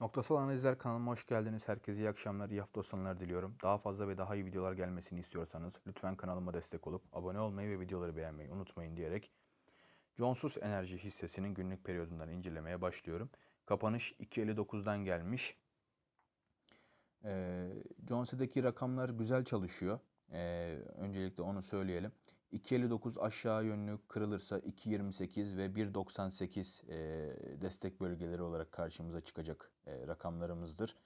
Noktasal Analizler kanalıma hoş geldiniz. Herkese iyi akşamlar, iyi hafta sonları diliyorum. Daha fazla ve daha iyi videolar gelmesini istiyorsanız lütfen kanalıma destek olup abone olmayı ve videoları beğenmeyi unutmayın diyerek Johnsus Enerji hissesinin günlük periyodundan incelemeye başlıyorum. Kapanış 2.59'dan gelmiş. Ee, Jones'daki rakamlar güzel çalışıyor. Ee, öncelikle onu söyleyelim. 2.59 aşağı yönlü kırılırsa 2.28 ve 1.98 e, destek bölgeleri olarak karşımıza çıkacak e, rakamlarımızdır.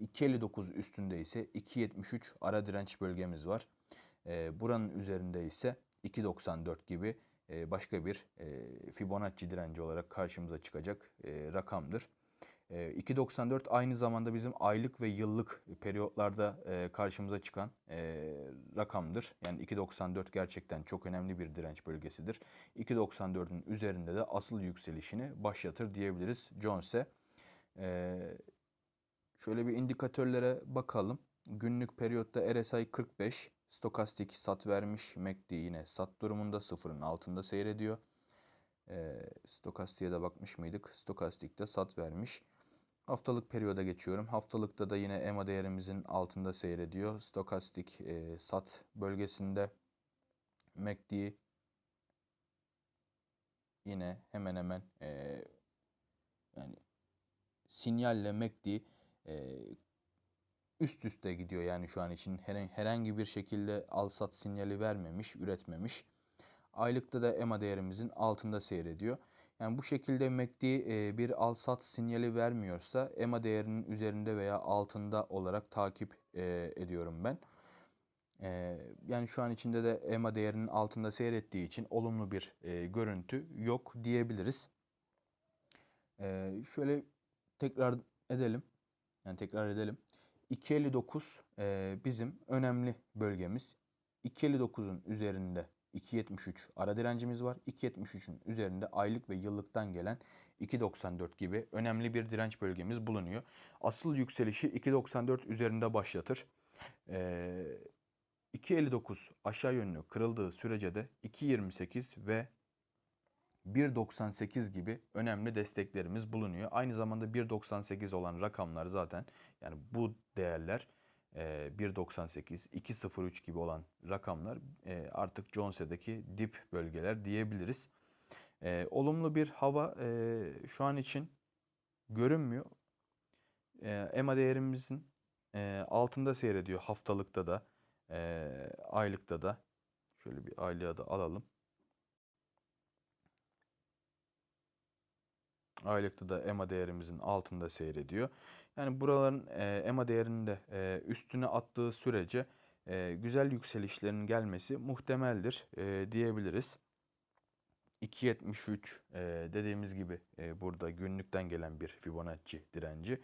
2.59 üstünde ise 2.73 ara direnç bölgemiz var. E, buranın üzerinde ise 2.94 gibi e, başka bir e, Fibonacci direnci olarak karşımıza çıkacak e, rakamdır. E, 2.94 aynı zamanda bizim aylık ve yıllık periyotlarda e, karşımıza çıkan e, rakamdır. Yani 2.94 gerçekten çok önemli bir direnç bölgesidir. 2.94'ün üzerinde de asıl yükselişini başlatır diyebiliriz Jones'e. E, şöyle bir indikatörlere bakalım. Günlük periyotta RSI 45, stokastik sat vermiş, MACD yine sat durumunda sıfırın altında seyrediyor. E, stokastiğe de bakmış mıydık? Stokastikte sat vermiş. Haftalık periyoda geçiyorum. Haftalıkta da yine EMA değerimizin altında seyrediyor. Stokastik e, sat bölgesinde. MACD yine hemen hemen e, yani sinyalle MACD e, üst üste gidiyor yani şu an için herhangi bir şekilde al sat sinyali vermemiş, üretmemiş. Aylıkta da EMA değerimizin altında seyrediyor. Yani bu şekilde MACD e, bir al sat sinyali vermiyorsa EMA değerinin üzerinde veya altında olarak takip e, ediyorum ben. E, yani şu an içinde de EMA değerinin altında seyrettiği için olumlu bir görüntü yok diyebiliriz. Şöyle tekrar edelim. Yani tekrar edelim. 2.59 bizim önemli bölgemiz. 2.59'un üzerinde 2.73 ara direncimiz var. 2.73'ün üzerinde aylık ve yıllıktan gelen 2.94 gibi önemli bir direnç bölgemiz bulunuyor. Asıl yükselişi 2.94 üzerinde başlatır. Ee, 2.59 aşağı yönlü kırıldığı sürece de 2.28 ve 1.98 gibi önemli desteklerimiz bulunuyor. Aynı zamanda 1.98 olan rakamlar zaten yani bu değerler 1.98, e, 2.03 gibi olan rakamlar e, artık Jones'edeki dip bölgeler diyebiliriz. E, olumlu bir hava şu an için görünmüyor. EMA değerimizin altında seyrediyor haftalıkta da aylıkta da. Şöyle bir aylığa da alalım. Aylıkta da EMA değerimizin altında seyrediyor. Yani buraların e, EMA değerinin de e, üstüne attığı sürece e, güzel yükselişlerin gelmesi muhtemeldir e, diyebiliriz. 2.73 e, dediğimiz gibi e, burada günlükten gelen bir Fibonacci direnci.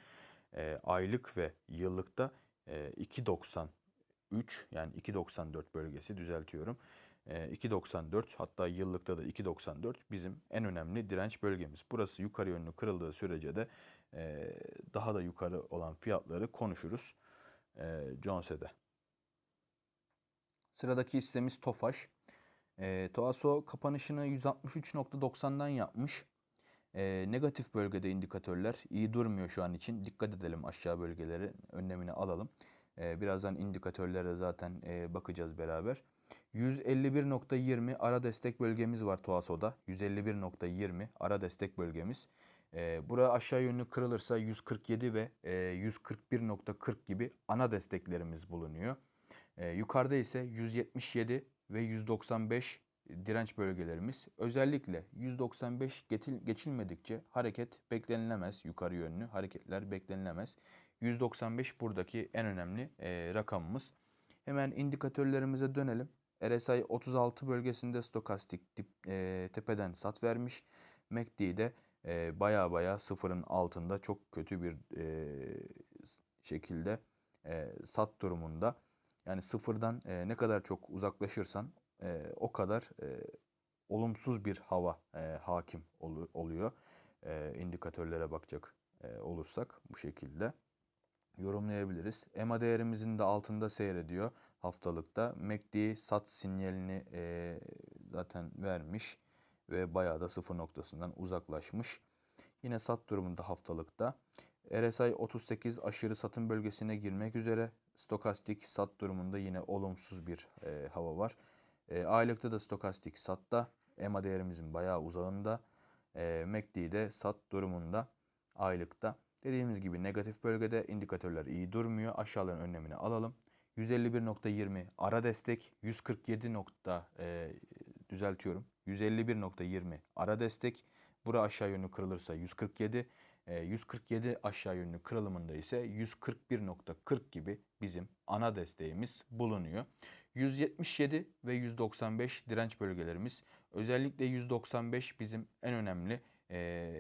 E, aylık ve yıllıkta e, 2.93 yani 2.94 bölgesi düzeltiyorum. 2.94 ee, hatta yıllıkta da 2.94 bizim en önemli direnç bölgemiz. Burası yukarı yönlü kırıldığı sürece de e, daha da yukarı olan fiyatları konuşuruz e, Jones'e Sıradaki hissemiz Tofaş. E, Toaso kapanışını 163.90'dan yapmış. E, negatif bölgede indikatörler iyi durmuyor şu an için. Dikkat edelim aşağı bölgeleri önlemini alalım. E, birazdan indikatörlere zaten e, bakacağız beraber. 151.20 ara destek bölgemiz var Toaso'da. 151.20 ara destek bölgemiz. E, bura aşağı yönlü kırılırsa 147 ve e, 141.40 gibi ana desteklerimiz bulunuyor. E, yukarıda ise 177 ve 195 direnç bölgelerimiz. Özellikle 195 geçilmedikçe hareket beklenilemez. Yukarı yönlü hareketler beklenilemez. 195 buradaki en önemli e, rakamımız. Hemen indikatörlerimize dönelim. RSI 36 bölgesinde stokastik dip, e, tepeden sat vermiş. MACD'de baya baya sıfırın altında çok kötü bir e, şekilde e, sat durumunda. Yani sıfırdan e, ne kadar çok uzaklaşırsan e, o kadar e, olumsuz bir hava e, hakim ol, oluyor. E, indikatörlere bakacak e, olursak bu şekilde yorumlayabiliriz. EMA değerimizin de altında seyrediyor haftalıkta. MACD sat sinyalini e, zaten vermiş ve bayağı da sıfır noktasından uzaklaşmış. Yine sat durumunda haftalıkta. RSI 38 aşırı satım bölgesine girmek üzere. Stokastik sat durumunda yine olumsuz bir e, hava var. E, aylıkta da stokastik satta. EMA değerimizin bayağı uzağında. E, MACD'de sat durumunda aylıkta. Dediğimiz gibi negatif bölgede indikatörler iyi durmuyor. Aşağıların önlemini alalım. 151.20 ara destek, 147 nokta e, düzeltiyorum. 151.20 ara destek. Bura aşağı yönlü kırılırsa 147. E, 147 aşağı yönlü kırılımında ise 141.40 gibi bizim ana desteğimiz bulunuyor. 177 ve 195 direnç bölgelerimiz. Özellikle 195 bizim en önemli e,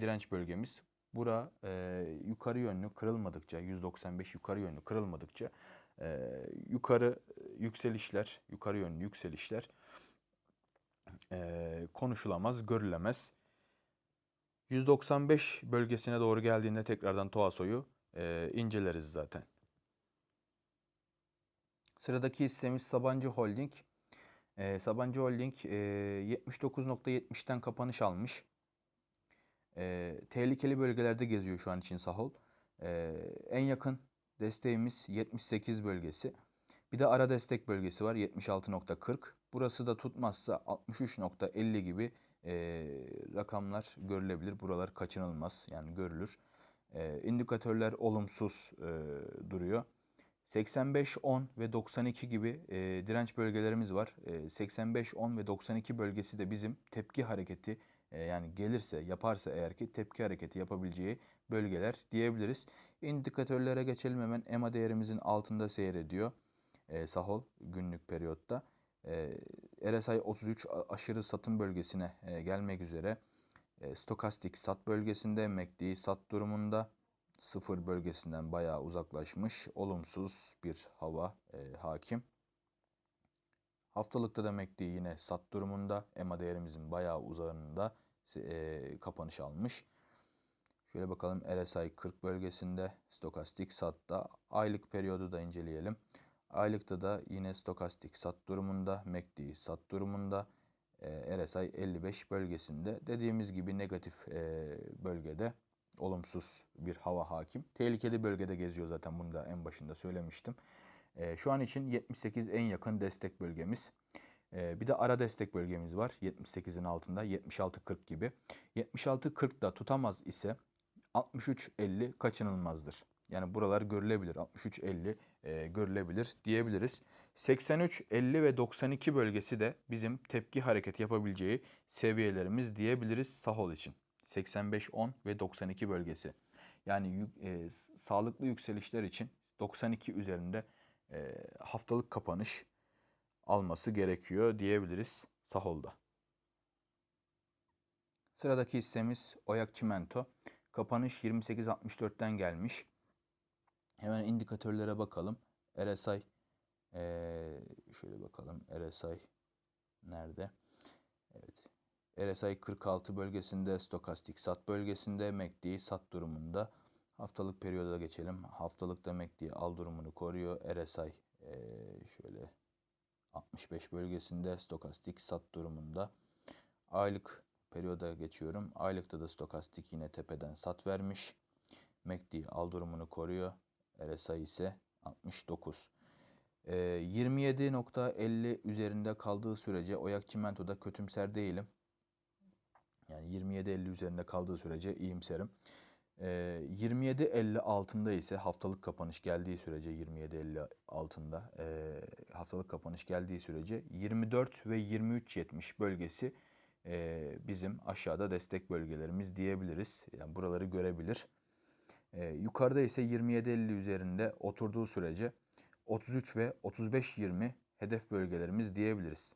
direnç bölgemiz. Bura e, yukarı yönlü kırılmadıkça, 195 yukarı yönlü kırılmadıkça e, yukarı yükselişler, yukarı yönlü yükselişler e, konuşulamaz, görülemez. 195 bölgesine doğru geldiğinde tekrardan Toaso'yu e, inceleriz zaten. Sıradaki hissemiz Sabancı Holding. E, Sabancı Holding e, 79.70'ten kapanış almış. E, tehlikeli bölgelerde geziyor şu an için Sahol. E, en yakın desteğimiz 78 bölgesi. Bir de ara destek bölgesi var 76.40. Burası da tutmazsa 63.50 gibi e, rakamlar görülebilir. Buralar kaçınılmaz yani görülür. E, indikatörler olumsuz e, duruyor. 85, 10 ve 92 gibi e, direnç bölgelerimiz var. E, 85, 10 ve 92 bölgesi de bizim tepki hareketi e, yani gelirse yaparsa eğer ki tepki hareketi yapabileceği bölgeler diyebiliriz. İndikatörlere geçelim hemen. EMA değerimizin altında seyrediyor. E, Sahol günlük periyotta. E, RSI 33 aşırı satım bölgesine e, gelmek üzere. E, stokastik sat bölgesinde, MACD sat durumunda sıfır bölgesinden bayağı uzaklaşmış. Olumsuz bir hava e, hakim. Haftalıkta da MACD yine sat durumunda. EMA değerimizin bayağı uzağında e, kapanış almış. Şöyle bakalım RSI 40 bölgesinde stokastik satta aylık periyodu da inceleyelim. Aylıkta da yine stokastik sat durumunda, MACD sat durumunda, e, RSI 55 bölgesinde. Dediğimiz gibi negatif e, bölgede olumsuz bir hava hakim. Tehlikeli bölgede geziyor zaten bunu da en başında söylemiştim. E, şu an için 78 en yakın destek bölgemiz. E, bir de ara destek bölgemiz var 78'in altında 76-40 gibi. 76-40'da tutamaz ise 63-50 kaçınılmazdır. Yani buralar görülebilir. 63-50 e, görülebilir diyebiliriz. 83, 50 ve 92 bölgesi de bizim tepki hareketi yapabileceği seviyelerimiz diyebiliriz Sahol için. 85, 10 ve 92 bölgesi. Yani e, sağlıklı yükselişler için 92 üzerinde e, haftalık kapanış alması gerekiyor diyebiliriz Sahol'da. Sıradaki hissemiz Oyak Çimento. Kapanış 28.64'ten gelmiş. Hemen indikatörlere bakalım. RSI ee, şöyle bakalım. RSI nerede? Evet. RSI 46 bölgesinde, stokastik sat bölgesinde, MACD sat durumunda. Haftalık periyoda geçelim. Haftalıkta MACD al durumunu koruyor. RSI ee, şöyle 65 bölgesinde, stokastik sat durumunda. Aylık periyoda geçiyorum. Aylıkta da stokastik yine tepeden sat vermiş. MACD al durumunu koruyor. RSI ise 69. E, 27.50 üzerinde kaldığı sürece Oyak Çimento'da kötümser değilim. Yani 27.50 üzerinde kaldığı sürece iyimserim. E, 27.50 altında ise haftalık kapanış geldiği sürece 27.50 altında e, haftalık kapanış geldiği sürece 24 ve 23.70 bölgesi e, bizim aşağıda destek bölgelerimiz diyebiliriz. Yani buraları görebilir. E, yukarıda ise 27.50 üzerinde oturduğu sürece 33 ve 35-20 hedef bölgelerimiz diyebiliriz.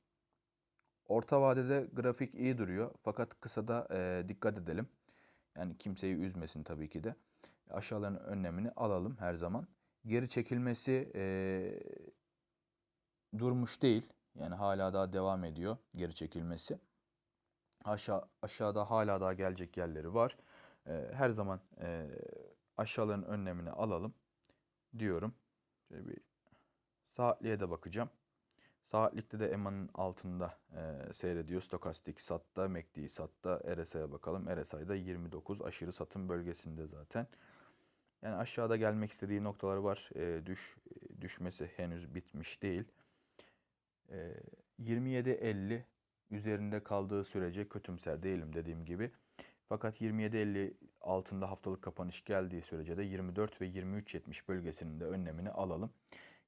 Orta vadede grafik iyi duruyor fakat kısada e, dikkat edelim. Yani kimseyi üzmesin tabii ki de. Aşağıların önlemini alalım her zaman. Geri çekilmesi e, durmuş değil. Yani hala daha devam ediyor geri çekilmesi. Aşağı aşağıda hala daha gelecek yerleri var. E, her zaman e, aşağıların önlemini alalım diyorum. Şöyle bir saatliğe de bakacağım. Saatlikte de EMA'nın altında e, seyrediyor. Stokastik satta, MACD satta, RSI'ye bakalım. RSI'da 29 aşırı satım bölgesinde zaten. Yani aşağıda gelmek istediği noktalar var. E, düş düşmesi henüz bitmiş değil. E, 27.50 üzerinde kaldığı sürece kötümser değilim dediğim gibi. Fakat 27.50 altında haftalık kapanış geldiği sürece de 24 ve 23.70 bölgesinin de önlemini alalım.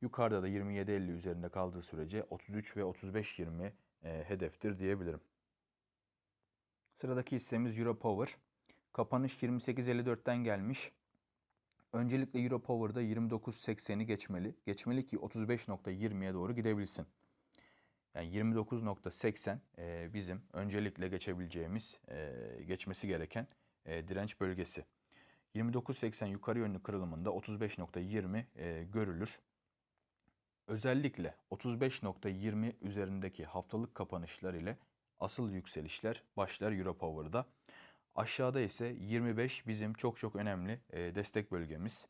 Yukarıda da 27.50 üzerinde kaldığı sürece 33 ve 35.20 e, hedeftir diyebilirim. Sıradaki hissemiz Europower. Kapanış 28.54'ten gelmiş. Öncelikle Europower'da 29.80'i geçmeli. Geçmeli ki 35.20'ye doğru gidebilsin. Yani 29.80 e, bizim öncelikle geçebileceğimiz, e, geçmesi gereken e, direnç bölgesi. 29.80 yukarı yönlü kırılımında 35.20 e, görülür. Özellikle 35.20 üzerindeki haftalık kapanışlar ile asıl yükselişler başlar Europower'da. Aşağıda ise 25 bizim çok çok önemli e, destek bölgemiz.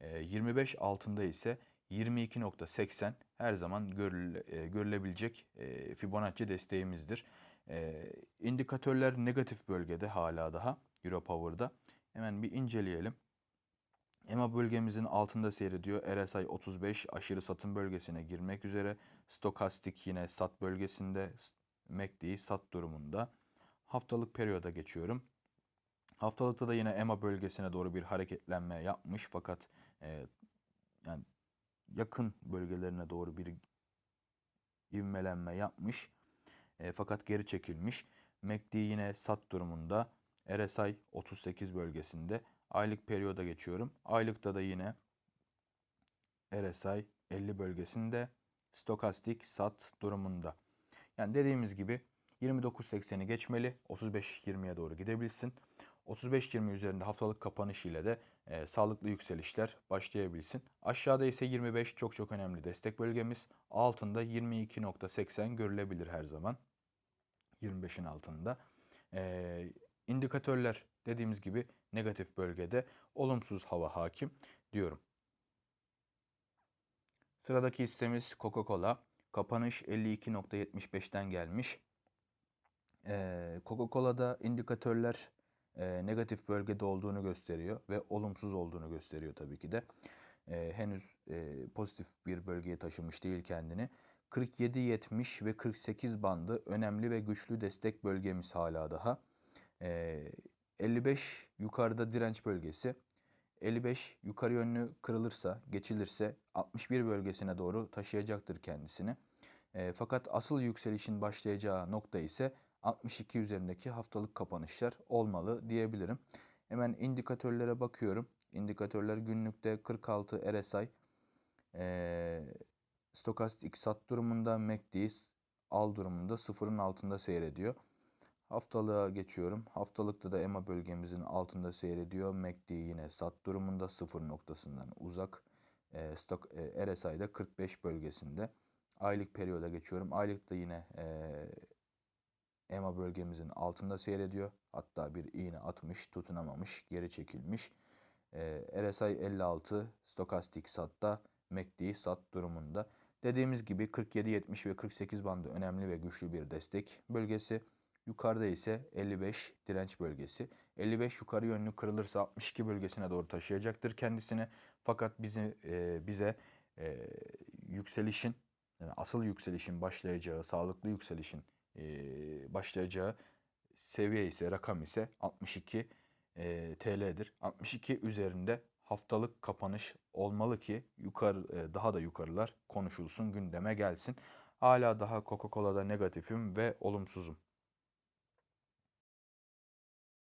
E, 25 altında ise 22.80 her zaman görüle, e, görülebilecek e, Fibonacci desteğimizdir. E, indikatörler negatif bölgede hala daha Europower'da. Hemen bir inceleyelim. EMA bölgemizin altında seyrediyor. RSI 35 aşırı satım bölgesine girmek üzere. Stokastik yine sat bölgesinde. MACD sat durumunda. Haftalık periyoda geçiyorum. Haftalıkta da yine EMA bölgesine doğru bir hareketlenme yapmış fakat e, yani yakın bölgelerine doğru bir ivmelenme yapmış. E, fakat geri çekilmiş. MACD yine sat durumunda. RSI 38 bölgesinde. Aylık periyoda geçiyorum. Aylıkta da yine RSI 50 bölgesinde. Stokastik sat durumunda. Yani dediğimiz gibi 29.80'i geçmeli. 35.20'ye doğru gidebilsin. 35-20 üzerinde haftalık kapanış ile de e, sağlıklı yükselişler başlayabilsin. Aşağıda ise 25 çok çok önemli destek bölgemiz. Altında 22.80 görülebilir her zaman. 25'in altında. E, indikatörler dediğimiz gibi negatif bölgede olumsuz hava hakim diyorum. Sıradaki hissemiz Coca-Cola. Kapanış 52.75'ten gelmiş. Ee, Coca-Cola'da indikatörler e, negatif bölgede olduğunu gösteriyor ve olumsuz olduğunu gösteriyor tabii ki de. E, henüz e, pozitif bir bölgeye taşımış değil kendini. 47, 70 ve 48 bandı önemli ve güçlü destek bölgemiz hala daha. E, 55 yukarıda direnç bölgesi. 55 yukarı yönlü kırılırsa, geçilirse 61 bölgesine doğru taşıyacaktır kendisini. E, fakat asıl yükselişin başlayacağı nokta ise 62 üzerindeki haftalık kapanışlar olmalı diyebilirim. Hemen indikatörlere bakıyorum. İndikatörler günlükte 46 RSI, e, stokastik sat durumunda, MACD al durumunda sıfırın altında seyrediyor. Haftalığa geçiyorum. Haftalıkta da EMA bölgemizin altında seyrediyor. MACD yine sat durumunda sıfır noktasından uzak. E, stok, e, RSI'de 45 bölgesinde. Aylık periyoda geçiyorum. Aylıkta yine e, EMA bölgemizin altında seyrediyor. Hatta bir iğne atmış, tutunamamış, geri çekilmiş. E, RSI 56, stokastik satta, MACD sat durumunda. Dediğimiz gibi 47, 70 ve 48 bandı önemli ve güçlü bir destek bölgesi. Yukarıda ise 55 direnç bölgesi. 55 yukarı yönlü kırılırsa 62 bölgesine doğru taşıyacaktır kendisini. Fakat bizi e, bize e, yükselişin yani asıl yükselişin başlayacağı, sağlıklı yükselişin e, başlayacağı seviye ise rakam ise 62 e, TL'dir. 62 üzerinde haftalık kapanış olmalı ki yukarı e, daha da yukarılar konuşulsun, gündeme gelsin. Hala daha Coca-Cola'da negatifim ve olumsuzum.